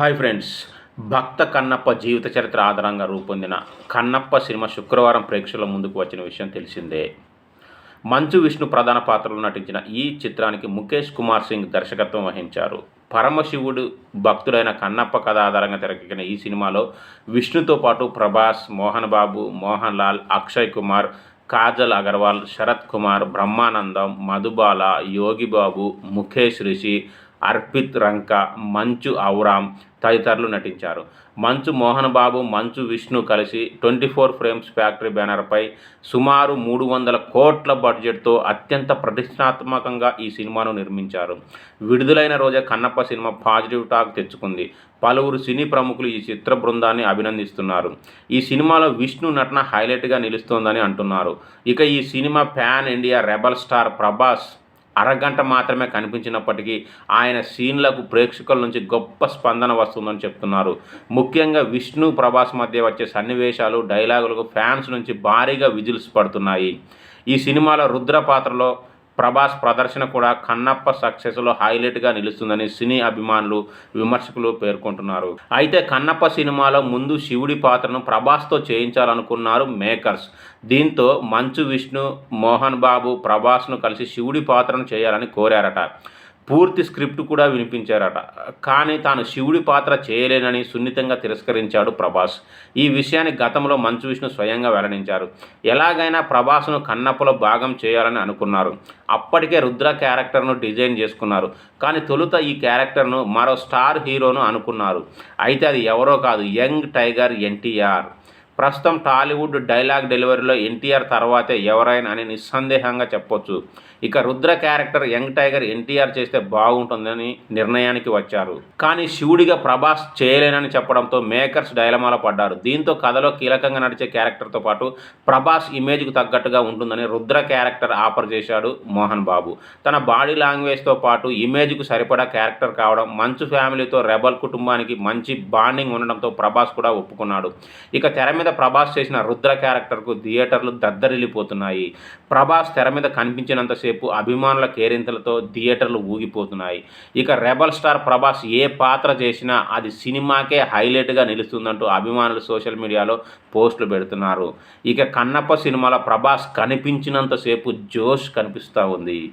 Hi friends. భక్త కన్నప్ప జీవిత చరిత్ర ఆధారంగా రూపొందిన కన్నప్ప సినిమా శుక్రవారం ప్రేక్షకుల ముందుకు వచ్చిన విషయం తెలిసిందే. మంచు విష్ణు ప్రధాన పాత్రలో నటించిన ఈ చిత్రానికి ముఖేష్ కుమార్ సింగ్ దర్శకత్వం వహించారు. పరమశివుడు భక్తుడైన కన్నప్ప కథ ఆధారంగా తెరకెక్కిన ఈ సినిమాలో విష్ణుతో పాటు ప్రభాస్ మోహన్ బాబు మోహన్ లాల్ అక్షయ్ కుమార్ కాజల్ అగర్వాల్ శరత్ కుమార్ బ్రహ్మానందం మధుబాల యోగిబాబు ముఖేష్ రిషి అర్పిత్ రంక మంచు ఔరామ్ తదితరులు నటించారు. మంచు మోహన్ బాబు మంచు విష్ణు కలిసి ట్వంటీ ఫోర్ ఫ్రేమ్స్ ఫ్యాక్టరీ బ్యానర్పై సుమారు మూడు వందల కోట్ల బడ్జెట్తో అత్యంత ప్రతిష్టాత్మకంగా ఈ సినిమాను నిర్మించారు. విడుదలైన రోజే కన్నప్ప సినిమా పాజిటివ్ టాక్ తెచ్చుకుంది. పలువురు సినీ ప్రముఖులు ఈ చిత్ర బృందాన్ని అభినందిస్తున్నారు. ఈ సినిమాలో విష్ణు నటన హైలైట్గా నిలుస్తోందని అంటున్నారు. ఇక ఈ cinema pan India rebel star Prabhas అరగంట మాత్రమే కనిపించినప్పటికీ ఆయన సీన్లకు ప్రేక్షకుల నుంచి గొప్ప స్పందన వస్తుందని చెప్తున్నారు. ముఖ్యంగా విష్ణు ప్రభాస్ మధ్య వచ్చే సన్నివేశాలు డైలాగులకు ఫ్యాన్స్ నుంచి భారీగా విజిల్స్ పడుతున్నాయి. ఈ సినిమాలో రుద్ర పాత్రలో ప్రభాస్ ప్రదర్శన కూడా కన్నప్ప సక్సెస్లో హైలైట్గా నిలుస్తుందని సినీ అభిమానులు విమర్శకులు పేర్కొంటున్నారు. అయితే కన్నప్ప సినిమాలో ముందు శివుడి పాత్రను ప్రభాస్తో చేయించాలనుకున్నారు మేకర్స్. దీంతో మంచు విష్ణు మోహన్ బాబు ప్రభాస్ను కలిసి శివుడి పాత్రను చేయాలని కోరారట. పూర్తి స్క్రిప్ట్ కూడా వినిపించారట. కానీ తాను శివుడి పాత్ర చేయలేనని సున్నితంగా తిరస్కరించాడు ప్రభాస్. ఈ విషయాన్ని గతంలో మంచు విష్ణు స్వయంగా వెల్లడించారు. ఎలాగైనా ప్రభాస్ను కన్నప్పలో భాగం చేయాలని అనుకున్నారు. అప్పటికే రుద్ర క్యారెక్టర్ను డిజైన్ చేసుకున్నారు. కానీ తొలుత ఈ క్యారెక్టర్ను మరో స్టార్ హీరోను అనుకున్నారు. అయితే అది ఎవరో కాదు యంగ్ టైగర్ ఎన్టీఆర్. ప్రస్తుతం టాలీవుడ్ డైలాగ్ డెలివరీలో ఎన్టీఆర్ తర్వాతే ఎవరైనా అని నిస్సందేహంగా చెప్పొచ్చు. ఇక Rudra character young tiger NTR చేస్తే బాగుంటుందని నిర్ణయానికి వచ్చారు. కానీ శివుడిగా ప్రభాస్ చేయలేనని చెప్పడంతో మేకర్స్ డైలమాలో పడ్డారు. దీంతో కథలో కీలకంగా నడిచే క్యారెక్టర్తో పాటు ప్రభాస్ ఇమేజ్కు తగ్గట్టుగా ఉంటుందని రుద్ర క్యారెక్టర్ ఆఫర్ చేశాడు మోహన్ బాబు. తన బాడీ లాంగ్వేజ్తో పాటు ఇమేజ్కు సరిపడా క్యారెక్టర్ కావడం మంచు ఫ్యామిలీతో రెబల్ కుటుంబానికి మంచి బాండింగ్ ఉండడంతో ప్రభాస్ కూడా ఒప్పుకున్నాడు. ఇక తెర మీద ప్రభాస్ చేసిన రుద్ర క్యారెక్టర్కు థియేటర్లు దద్దరిల్లిపోతున్నాయి. ప్రభాస్ తెర మీద కనిపించినంతసేపు అభిమానుల కేరింతలతో థియేటర్లు ఊగిపోతున్నాయి. ఇక రెబల్ స్టార్ ప్రభాస్ ఏ పాత్ర చేసినా అది సినిమాకే హైలైట్గా నిలుస్తుందంటూ అభిమానులు సోషల్ మీడియాలో పోస్టులు పెడుతున్నారు. ఇక కన్నప్ప సినిమాలో ప్రభాస్ కనిపించినంతసేపు జోష్ కనిపిస్తూ ఉంది.